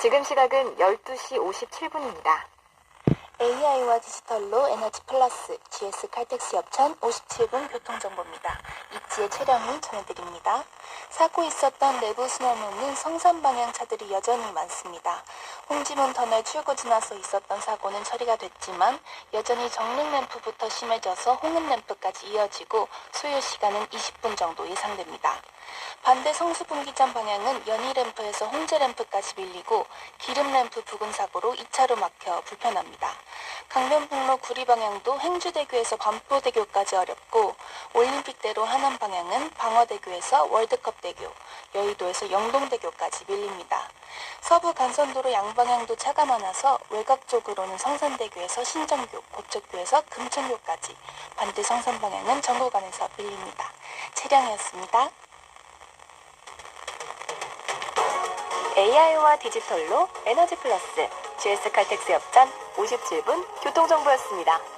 지금 시각은 12시 57분입니다. AI와 디지털로 에너지 플러스 GS 칼텍스 협찬 57분 교통정보입니다. 입지의 차량을 전해드립니다. 사고 있었던 내부 순환로는 성산 방향 차들이 여전히 많습니다. 홍지문 터널 출구 지나서 있었던 사고는 처리가 됐지만 여전히 정릉 램프부터 심해져서 홍은 램프까지 이어지고 소요 시간은 20분 정도 예상됩니다. 반대 성수분기점 방향은 연희 램프에서 홍제 램프까지 밀리고 기름 램프 부근 사고로 2차로 막혀 불편합니다. 강변북로 구리 방향도 행주대교에서 반포대교까지 어렵고 올림픽대로 하남 방향은 방어대교에서 월드컵대교, 여의도에서 영동대교까지 밀립니다. 서부 간선도로 양방향도 차가 많아서 외곽 쪽으로는 성산대교에서 신정교, 고척교에서 금천교까지, 반대 성산 방향은 정구간에서 밀립니다. 차량이었습니다. AI와 디지털로 에너지 플러스 GS 칼텍스 협찬 57분 교통정보였습니다.